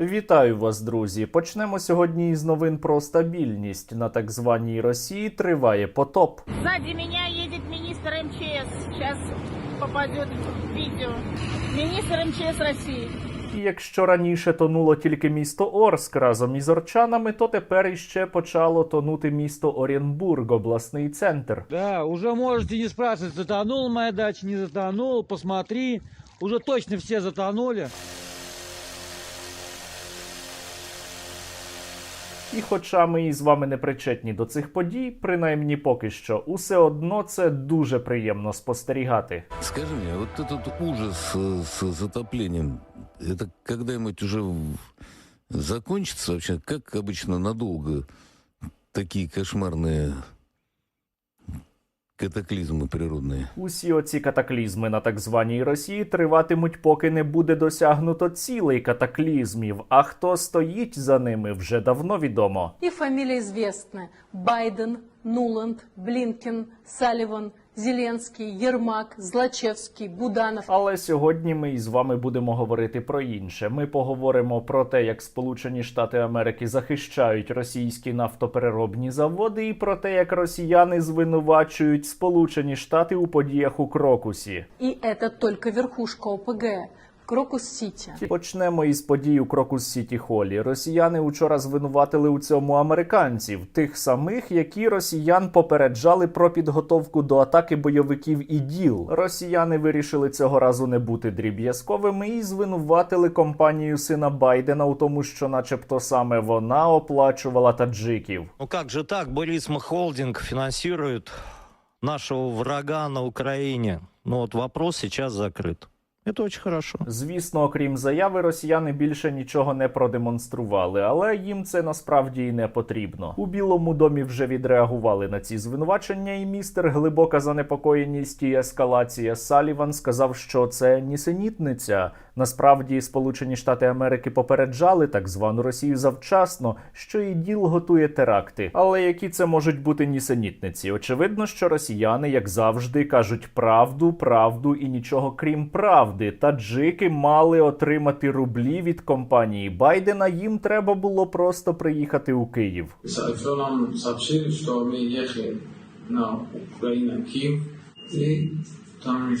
Вітаю вас, друзі. Почнемо сьогодні із новин про стабільність. На так званій Росії триває потоп. Сзади меня едет министр МЧС. Сейчас попадет в видео. Министр МЧС России. І якщо раніше тонуло тільки місто Орск разом із орчанами, то тепер іще почало тонути місто Оренбург, обласний центр. Да, уже можете не спрашивать, затонула моя дача, не затонула, посмотри. Уже точно все затонули. І хоча ми із вами не причетні до цих подій, принаймні поки що, усе одно це дуже приємно спостерігати. Скажи мне, вот этот ужас э, с затоплением, это когда-нибудь уже в- закончится вообще? Как обычно надолго такие кошмарные катаклизмы природные? Усі оці катаклізми на так званій Росії триватимуть, поки не буде досягнуто цілей катаклізмів. А хто стоїть за ними, вже давно відомо. И фамилии известны. Байден, Нуланд, Блинкен, Салливан, Зеленский, Єрмак, Злачевський, Буданов. Але сьогодні ми із вами будемо говорити про інше. Ми поговоримо про те, як Сполучені Штати Америки захищають російські нафтопереробні заводи, і про те, як росіяни звинувачують Сполучені Штати у подіях у Крокусі. І це только верхушка ОПГ. Крокус-Сити. Почнемо із подій у Крокус Сіті Холі. Росіяни учора звинуватили у цьому американців, тих самих, які росіян попереджали про підготовку до атаки бойовиків іділ. Росіяни вирішили цього разу не бути дріб'язковими і звинуватили компанію сина Байдена у тому, що, начебто, саме вона оплачувала таджиків. Ну как же так? Бурисма Холдинг финансирует нашего врага на Украине. Но вот вопрос сейчас закрыт. Это дуже хорошо. Звісно, окрім заяви, росіяни більше нічого не продемонстрували, але їм це насправді і не потрібно. У Білому домі вже відреагували на ці звинувачення, і містер глибока занепокоєність і ескалація Саліван сказав, що це нісенітниця. Насправді, Сполучені Штати Америки попереджали так звану Росію завчасно, що і діл готує теракти. Але які це можуть бути нісенітниці? Очевидно, що росіяни, як завжди, кажуть правду, правду і нічого крім правди. Таджики мали отримати рублі від компанії Байдена. Їм треба було просто приїхати у Київ. Все нам сообщили, что мы ехали на Украину, Киев, и там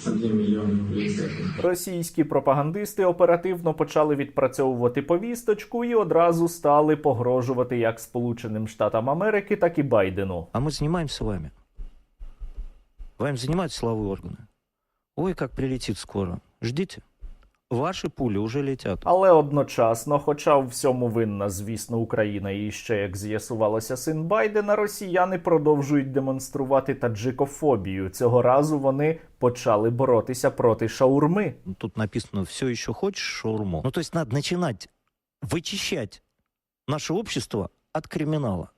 за 1 миллион рублей. заплатили. Російські пропагандисти оперативно почали відпрацьовувати повісточку і одразу стали погрожувати як Сполученим Штатам Америки, так і Байдену. А мы занимаемся вами. Вами занимаются силовые органы. Ой, как прилетит скоро. Ждите. Ваши пули уже летят. Але одночасно, хоча у всьому винна, звісно, Україна і ще як з'ясувалося син Байдена, росіяни продовжують демонструвати таджикофобію. Цього разу вони почали боротися проти шаурми. Ну, Тут написано «все еще хочешь шаурму». Ну, то есть надо начинать вычищать наше общество от криминала.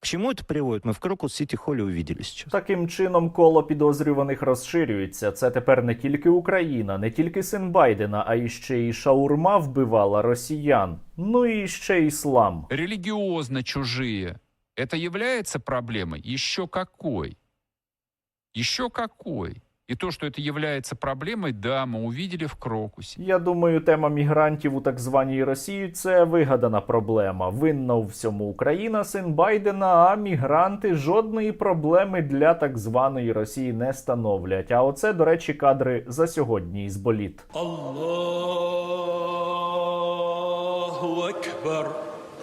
К чему это приводит, мы в Крокус-Сити-Холле увидели сейчас. Таким чином, коло підозрюваних розширюється. Це тепер не тільки Україна, не тільки син Байдена, а іще і шаурма вбивала росіян. Ну і ще іслам. религиозно чужие, это является проблемой? Еще какой? Еще какой? И то, что это является проблемой, да, мы увидели в Крокусе. Я думаю, тема мігрантів у так званій Росії це вигадана проблема. Винна у всьому Україна, син Байдена, а мігранти жодної проблеми для так званої Росії не становлять. А оце, до речі, кадри за сьогодні із боліт.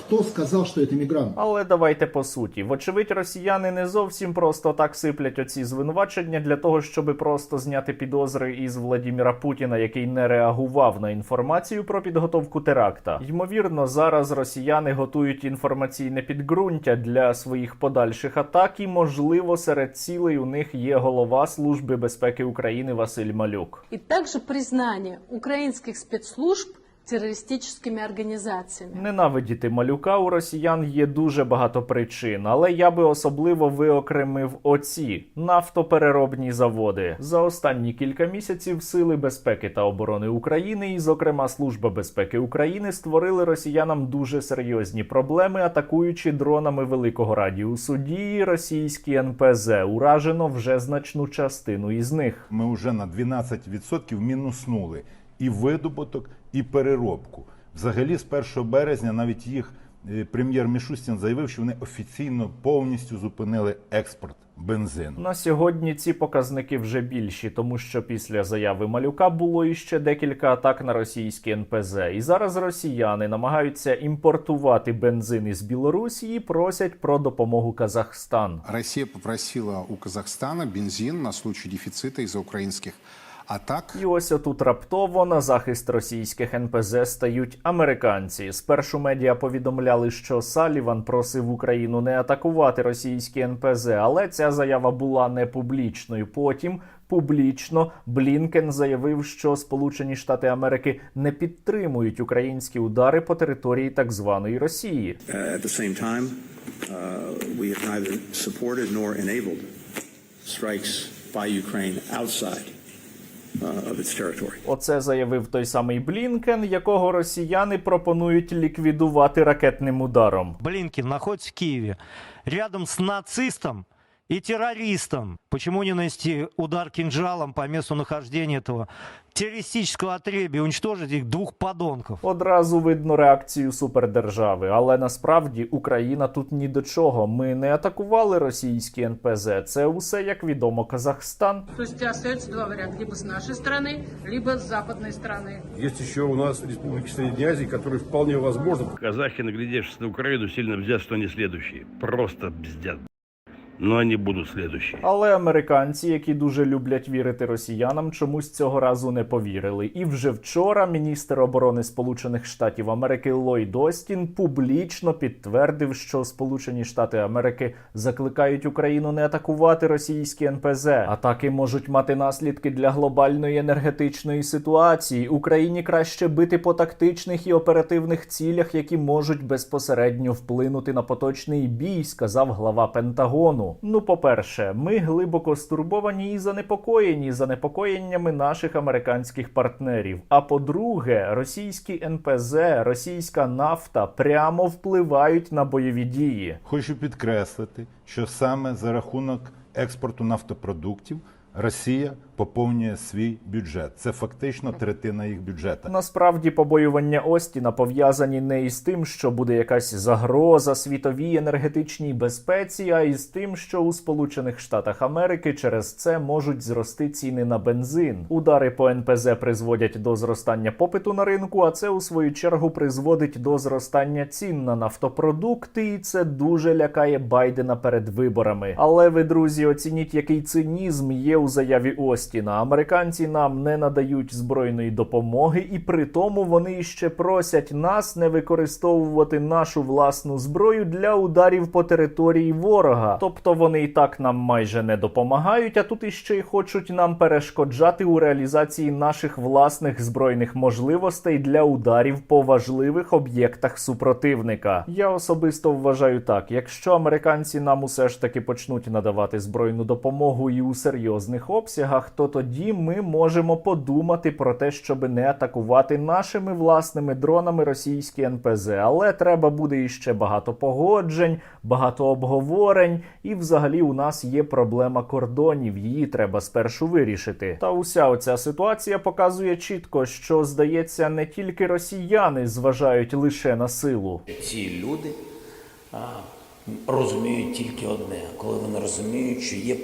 Кто сказал, что это мигрант? Але давайте по суті. Вочевидь, росіяни не зовсім просто так сиплять оці звинувачення для того, щоб просто зняти підозри із Владіміра Путіна, який не реагував на інформацію про підготовку теракта. Ймовірно, зараз росіяни готують інформаційне підґрунтя для своїх подальших атак, і можливо серед цілей у них є голова Служби безпеки України Василь Малюк. И также признание украинских спецслужб террористическими организациями. Ненавидіти малюка у росіян є дуже багато причин, але я би особливо виокремив оці нафтопереробні заводи. За останні кілька місяців сили безпеки та оборони України, і, зокрема, Служба безпеки України, створили росіянам дуже серйозні проблеми, атакуючи дронами великого радіусу дії російські НПЗ. Уражено вже значну частину із них. ми вже на 12% мінуснули і видобуток, і переробку. Взагалі, з 1 березня навіть їх е, прем'єр Мішустін заявив, що вони офіційно повністю зупинили експорт бензину. На сьогодні ці показники вже більші, тому що після заяви малюка було іще декілька атак на російські НПЗ. І зараз росіяни намагаються імпортувати бензин із Білорусі і просять про допомогу Казахстан. Россия попросила у Казахстана бензин на случай дефицита из-за украинских атак. І ось отут раптово на захист російських НПЗ стають американці. Спершу медіа повідомляли, що Саліван просив Україну не атакувати російські НПЗ, але ця заява була не публічною. Потім публічно Блінкен заявив, що Сполучені Штати Америки не підтримують українські удари по території так званої Росії. At the same time, uh, we have neither supported nor enabled strikes by Ukraine outside uh, of its territory. Оце заявив той самий Блінкен, якого росіяни пропонують ліквідувати ракетним ударом. Блінкен знаходиться в Києві рядом з нацистом и террористом. Почему не нанести удар кинжалом по месту нахождения этого террористического отребия, уничтожить их двух подонков? Одразу видно реакцію супердержави, але насправді Україна тут ні до чого. Ми не атакували російські НПЗ. Це усе як відомо Казахстан. То есть остается два варианта. Либо с нашей стороны, либо с западной стороны. Есть еще у нас республики Средней Азии, которые вполне возможно. Казахи, наглядевшись на Украину, сильно бздят, что они следующие. Просто бздят. Но они будут следующие. Але американці, які дуже люблять вірити росіянам, чомусь цього разу не повірили. І вже вчора міністр оборони Сполучених Штатів Америки Ллойд Остін публічно підтвердив, що Сполучені Штати Америки закликають Україну не атакувати російські НПЗ. Атаки можуть мати наслідки для глобальної енергетичної ситуації. Україні краще бити по тактичних і оперативних цілях, які можуть безпосередньо вплинути на поточний бій, сказав глава Пентагону. Ну, по-перше, ми глибоко стурбовані і занепокоєні занепокоєннями наших американських партнерів. А по-друге, російські НПЗ, російська нафта прямо впливають на бойові дії. Хочу підкреслити, що саме за рахунок експорту нафтопродуктів Росія поповнює свій бюджет. Це фактично третина їх бюджету. Насправді побоювання Остіна пов'язані не із тим, що буде якась загроза світовій енергетичній безпеці, а із тим, що у Сполучених Штатах Америки через це можуть зрости ціни на бензин. Удари по НПЗ призводять до зростання попиту на ринку, а це у свою чергу призводить до зростання цін на нафтопродукти, і це дуже лякає Байдена перед виборами. Але ви, друзі, оцініть, який цинізм є у заяві Остіна. Американці нам не надають збройної допомоги, і при тому вони ще просять нас не використовувати нашу власну зброю для ударів по території ворога. Тобто вони і так нам майже не допомагають, а тут іще й хочуть нам перешкоджати у реалізації наших власних збройних можливостей для ударів по важливих об'єктах супротивника. Я особисто вважаю так: якщо американці нам усе ж таки почнуть надавати збройну допомогу і у серйозних обсягах, то тоді ми можемо подумати про те, щоб не атакувати нашими власними дронами російські НПЗ. Але треба буде іще багато погоджень, багато обговорень, і взагалі у нас є проблема кордонів. Її треба спершу вирішити. Та уся оця ситуація показує чітко, що здається, не тільки росіяни зважають лише на силу. Ці люди а, розуміють тільки одне, коли вони розуміють, що є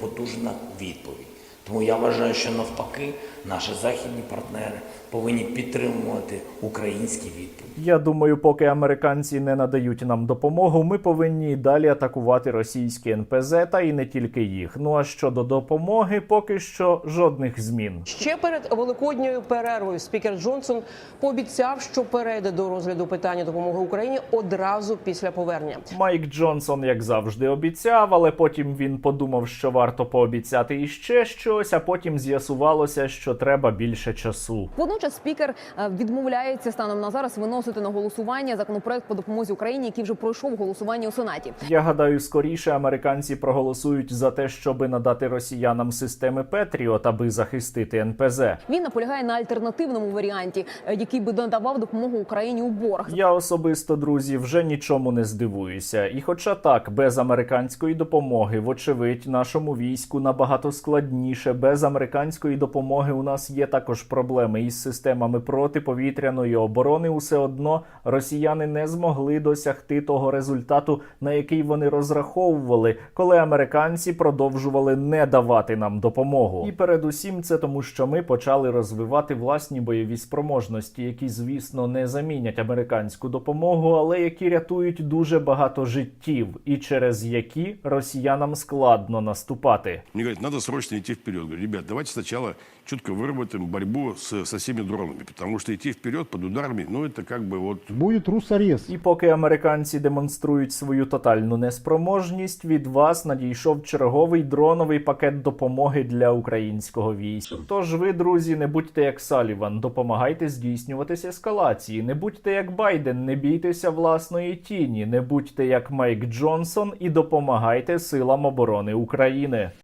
потужна відповідь. Тому я вважаю, що навпаки наші західні партнери повинні підтримувати українські відповіді. Я думаю, поки американці не надають нам допомогу, ми повинні далі атакувати російські НПЗ та і не тільки їх. Ну а щодо допомоги, поки що жодних змін. Ще перед великодньою перервою спікер Джонсон пообіцяв, що перейде до розгляду питання допомоги Україні одразу після повернення. Майк Джонсон, як завжди, обіцяв, але потім він подумав, що варто пообіцяти іще щось, а потім з'ясувалося, що треба більше часу. Водночас спікер е, відмовляється станом на зараз виносити на голосування законопроект по допомозі Україні, який вже пройшов голосування у сенаті. Я гадаю, скоріше американці проголосують за те, щоби надати росіянам системи Петріот, аби захистити НПЗ. Він наполягає на альтернативному варіанті, е, який би надавав допомогу Україні у борг. Я особисто, друзі, вже нічому не здивуюся. І хоча так, без американської допомоги, вочевидь, нашому війську набагато складніше раніше, без американської допомоги у нас є також проблеми із системами протиповітряної оборони. Усе одно росіяни не змогли досягти того результату, на який вони розраховували, коли американці продовжували не давати нам допомогу. І передусім це тому, що ми почали розвивати власні бойові спроможності, які, звісно, не замінять американську допомогу, але які рятують дуже багато життів, і через які росіянам складно наступати. Мне говорят, надо срочно идти вперед Говорю, ребят, давайте сначала четко выработаем борьбу с, со всеми дронами, потому что идти вперед под ударами, ну это как бы вот Будет русарез. І поки американці демонструють свою тотальну неспроможність, від вас надійшов черговий дроновий пакет допомоги для українського війська. Тож ви, друзі, не будьте як Саліван, допомагайте здійснюватись ескалації. Не будьте як Байден, не бійтеся власної тіні, не будьте як Майк Джонсон і допомагайте силам оборони України.